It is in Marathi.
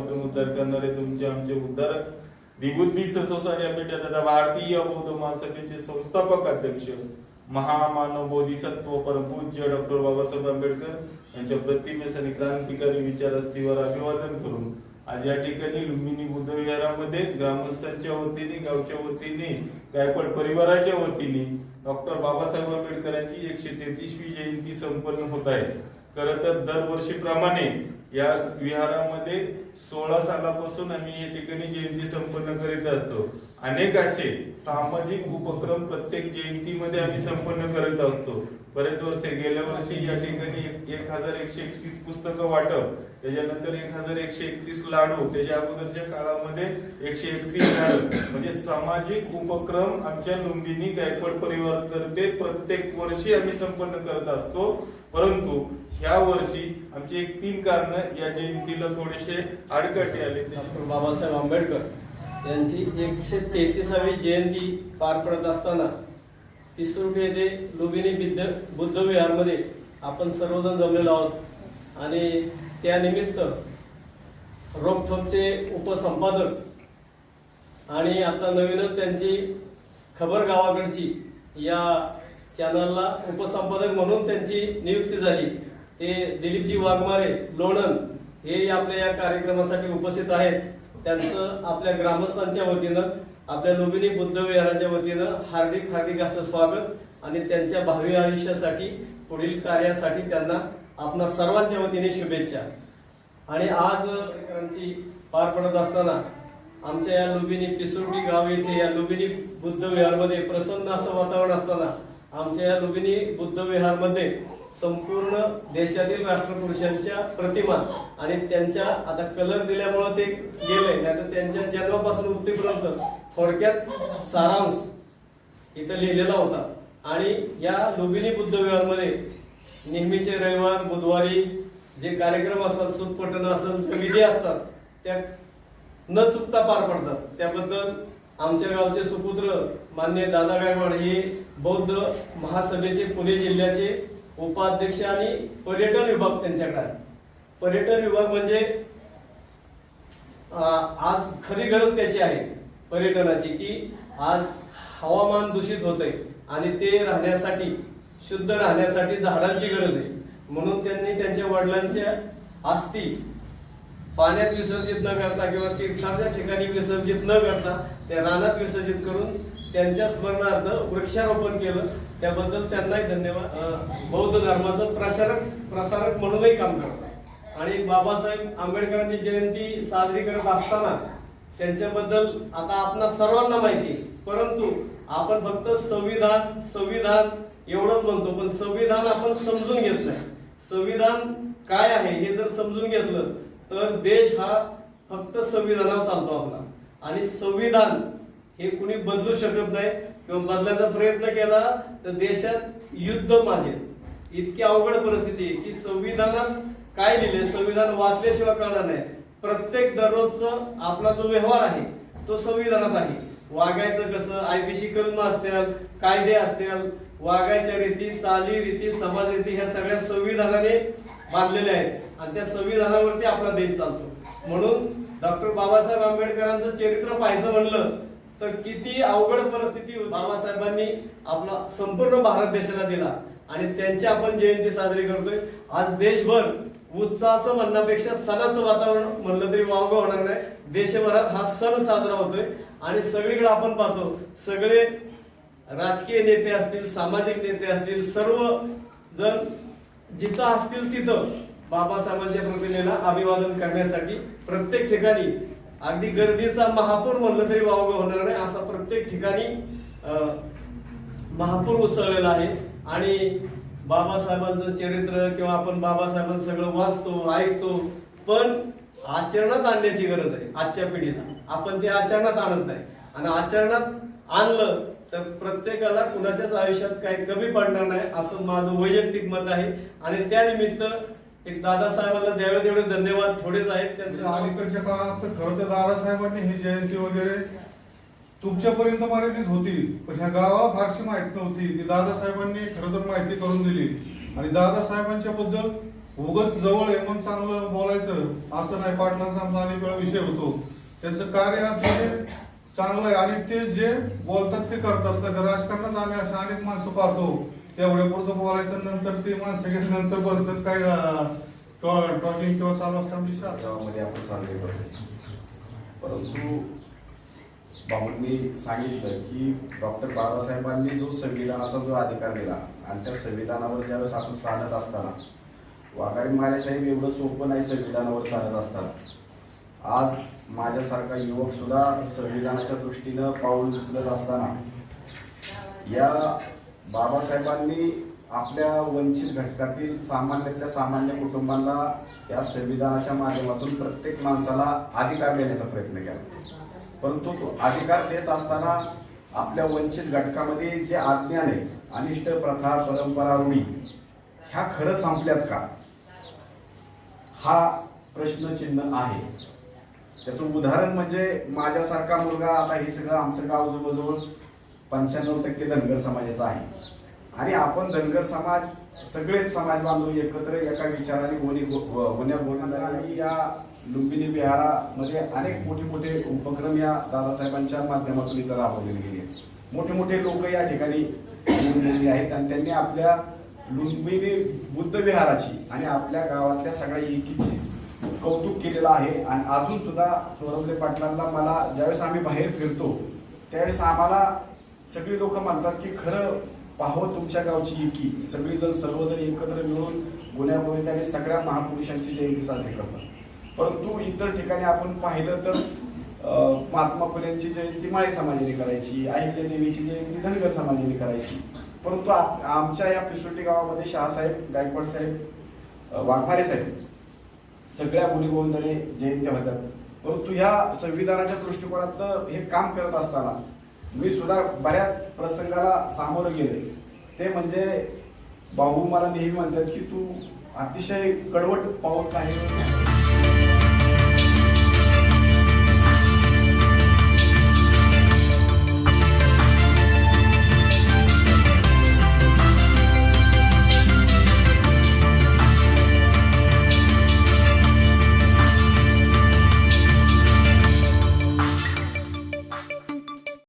माध्यमातून उद्धार करणारे तुमचे आमचे उद्धारक दिबुद्धी सोसायटी दादा भारतीय बौद्ध महासभेचे संस्थापक अध्यक्ष महामानव बोधिसत्व परमपूज्य डॉक्टर बाबासाहेब आंबेडकर यांच्या प्रतिमेस आणि क्रांतिकारी विचार अस्थिवर अभिवादन करून आज या ठिकाणी लुंबिनी बुद्ध विहारामध्ये ग्रामस्थांच्या वतीने गावच्या वतीने गायकवाड परिवाराच्या वतीने डॉक्टर बाबासाहेब आंबेडकरांची एकशे तेहतीसवी जयंती संपन्न होत आहे. खर तर दरवर्षीप्रमाणे या विहारामध्ये सोळा सालापासून आम्ही या ठिकाणी जयंती संपन्न करीत असतो. अनेक असे सामाजिक उपक्रम प्रत्येक जयंतीमध्ये आम्ही संपन्न करत असतो. बरेच वर्ष गेल्या वर्षी या ठिकाणी एक- हजार एकशे एकतीस पुस्तकं वाटप त्याच्यानंतर एक हजार एकशे एकतीस लाडू त्याच्या अगोदरच्या काळामध्ये एकशे एकतीस लाडू म्हणजे सामाजिक उपक्रम आमच्या लुंबिनी गायकवाड करते प्रत्येक वर्षी आम्ही संपन्न करत असतो. परंतु ह्या वर्षी आमची एक तीन कारण या जयंतीला थोडेसे आडकाठी आले. डॉक्टर बाबासाहेब आंबेडकर यांची एकशे तेहतीसावी जयंती पार पडत असताना पिसुर्टी येथे लुबिनी बिद्ध बुद्ध विहारमध्ये आपण सर्वजण जमलेलो आहोत. आणि त्यानिमित्त रोखोकचे उपसंपादक आणि आता नवीनच त्यांची खबर गावाकडची या चॅनलला उपसंपादक म्हणून त्यांची नियुक्ती झाली. ते दिलीपजी वाघमारे लोणन हे आपल्या या कार्यक्रमासाठी उपस्थित आहेत. त्यांचं आपल्या ग्रामस्थांच्या वतीनं आपल्या लुबिनी बुद्ध विहाराच्या वतीनं हार्दिक हार्दिक असं स्वागत आणि त्यांच्या भावी आयुष्यासाठी पुढील कार्यासाठी त्यांना आपणा सर्वांच्या वतीने शुभेच्छा. आणि आज त्यांची पार पडत असताना आमच्या या लुबिनी पिसुर्टी गाव येथे या लुबिनी बुद्ध विहारमध्ये प्रसन्न असं वातावरण असताना आमच्या या लुबिनी बुद्ध विहारमध्ये संपूर्ण देशातील राष्ट्रपुरुषांच्या प्रतिमा आणि त्यांच्या आता कलर दिल्यामुळं ते गेले नाही तर त्यांच्या जन्मापासून मृत्यूपर्यंत थोडक्यात सारांश इथं लिहिलेला होता. आणि या लुबिनी बुद्ध विहारमध्ये नेहमीचे रविवार बुधवारी जे कार्यक्रम असतात सूतपटन असेल विधी असतात त्या न चुकता पार पडतात. त्याबद्दल आमच्या गावचे सुपुत्र मान्य दादा गायकवाड हे बौद्ध महासभेचे पुणे जिल्ह्याचे उपाध्यक्ष आणि पर्यटन विभाग त्यांच्याकडे आहे. पर्यटन विभाग म्हणजे आज खरी गरज त्याची आहे पर्यटनाची की आज हवामान दूषित होतंय आणि ते राहण्यासाठी शुद्ध राहण्यासाठी झाडांची गरज आहे. म्हणून त्यांनी त्यांच्या वडिलांच्या आस्ती पाण्यात विसर्जित न करता किंवा तीर्थाच्या ठिकाणी विसर्जित न करता त्या रानात विसर्जित करून त्यांच्या स्मरणार्थ वृक्षारोपण केलं. त्याबद्दल त्यांनाही धन्यवाद. बौद्ध धर्माचं प्रसारक प्रसारक म्हणूनही काम करतात. आणि बाबासाहेब आंबेडकरांची जयंती साजरी करत असताना त्यांच्याबद्दल आता आपणा सर्वांना माहिती परंतु आपण फक्त संविधान संविधान एवढंच म्हणतो पण संविधान आपण समजून घेत नाही. संविधान काय आहे हे जर समजून घेतलं तर देश हा फक्त संविधानावर चालतो आपला. आणि संविधान हे कुणी बदलू शकत नाही किंवा बदलायचा प्रयत्न केला तर देशात युद्ध माझे. इतकी अवघड परिस्थिती आहे की संविधानात काय लिहिले संविधान वाचल्याशिवाय कळणार नाही. प्रत्येक दररोजचा आपला जो व्यवहार आहे तो संविधानात आहे. वागायचं कसं? आयपीसी कलम असतील कायदे असतील वागायच्या रीती चाली रीती समाज रीती ह्या सगळ्या संविधानाने बांधलेल्या आहेत. आणि त्या संविधानावरती आपला देश चालतो. म्हणून डॉक्टर बाबासाहेब आंबेडकरांचं चरित्र पाहायचं म्हणलं तर किती अवघड परिस्थिती बाबासाहेबांनी आपला संपूर्ण भारत देशाला दिला आणि त्यांची आपण जयंती साजरी करतोय. आज देशभर उत्साहाचं म्हणण्यापेक्षा सणाचं वातावरण म्हणलं तरी वावगं होणार नाही. देशभरात हा सण साजरा होतोय आणि सगळीकडे आपण पाहतो. सगळे राजकीय नेते असतील सामाजिक नेते असतील सर्व जण जिथं असतील तिथं बाबासाहेबांच्या प्रतिमेला अभिवादन करण्यासाठी प्रत्येक ठिकाणी अगदी गर्दीचा महापूर म्हणलं तरी वावग होणार नाही असा प्रत्येक ठिकाणी महापूर उसळलेला आहे. आणि बाबासाहेबांचं चरित्र किंवा आपण बाबासाहेबांचं सगळं वाचतो ऐकतो पण आचरणात आणण्याची गरज आहे आजच्या पिढीला. आपण ते आचरणात आणत नाही. आणि आचरणात आणलं तर प्रत्येकाला कुणाच्याच आयुष्यात काही कमी पडणार नाही असं माझं वैयक्तिक मत आहे. आणि त्यानिमित्त एक दादासाहेबांना द्यावे तेवढे धन्यवाद थोडेच आहेत. त्यांचं अलीकडच्या काळात तर खरं तर दादासाहेबांनी ही जयंती वगैरे तुमच्यापर्यंत मर्यादित होती. पण ह्या गावाला फारशी माहीत नव्हती. की दादासाहेबांनी खरं तर माहिती करून दिली. आणि दादासाहेबांच्या बद्दल उगच जवळ आहे म्हणून चांगलं बोलायचं असं नाही. पाटलांचा आमचा अनेक वेळा विषय होतो. त्यांचं कार्य अतिशय चांगलं आहे. आणि ते जे बोलतात ते करतात. तर राजकारणात आम्ही अशा अनेक माणसं पाहतो. तेवढ्या पुरतं बोलायचं नंतर ते माणसं गेल्यानंतर बोलतात काय टॉकिंग किंवा चालू असताना विषय गावामध्ये आपण साजरे करतो परंतु बाबूंनी सांगितलं की डॉक्टर बाबासाहेबांनी जो संविधानाचा जो अधिकार दिला आणि त्या संविधानावर ज्यावेळेस आपण चालत असताना वाघारी महाराज एवढं सोपं नाही संविधानावर चालत असताना. आज माझ्यासारखा युवक सुद्धा संविधानाच्या दृष्टीनं पाऊल उचलत असताना या बाबासाहेबांनी आपल्या वंचित घटकातील सामान्यातल्या सामान्य कुटुंबांना या संविधानाच्या माध्यमातून प्रत्येक माणसाला अधिकार देण्याचा प्रयत्न केला. परंतु तो अधिकार देत असताना आपल्या वंचित घटकामध्ये जे अज्ञान आहे अनिष्ट प्रथा परंपरा रूढी ह्या खरं संपल्यात का? हा प्रश्नचिन्ह आहे. त्याचं उदाहरण म्हणजे माझ्यासारखा मुलगा आता हे सगळं आमचं गाव जवळजवळ पंच्याण्णव टक्के धनगर समाजाचा आहे. आणि आपण धनगर समाज सगळेच समाज बांधव एकत्र एका विचाराने गोणी गुन्ह्या बोलणारी या लुंबिनी विहारामध्ये अनेक मोठे मोठे उपक्रम या दादासाहेबांच्या माध्यमातून इथं राबवले गेले. आहेत मोठे मोठे लोक या ठिकाणी आहेत आणि त्यांनी आपल्या लुंबिनी बुद्ध विहाराची आणि आपल्या गावातल्या सगळ्या एकीची कौतुक केलेलं आहे. आणि अजून सुद्धा चोरवले पाटलांना मला ज्यावेळेस आम्ही बाहेर फिरतो त्यावेळेस आम्हाला सगळी लोक मानतात की खरं पाहो तुमच्या गावची एकी सगळीजण सर्वजण एकत्र मिळून गुन्ह्यामुळे त्याने सगळ्या महापुरुषांची जयंती साजरी करतात. परंतु इतर ठिकाणी आपण पाहिलं तर महात्मा फुल्यांची जयंती माळी समाजाने करायची अहिल्या देवीची जयंती धनगर समाजाने करायची. परंतु आमच्या या पिसोटी गावामध्ये शहासाहेब गायकवाड साहेब वाघमारे साहेब सगळ्या गुणी गोविंदाने जयंत्या होतात. परंतु ह्या संविधानाच्या दृष्टिकोनातलं हे काम करत असताना मी सुद्धा बऱ्याच प्रसंगाला सामोरं गेले ते म्हणजे भाऊ मला नेहमी म्हणतात की तू अतिशय कडवट पाऊल आहे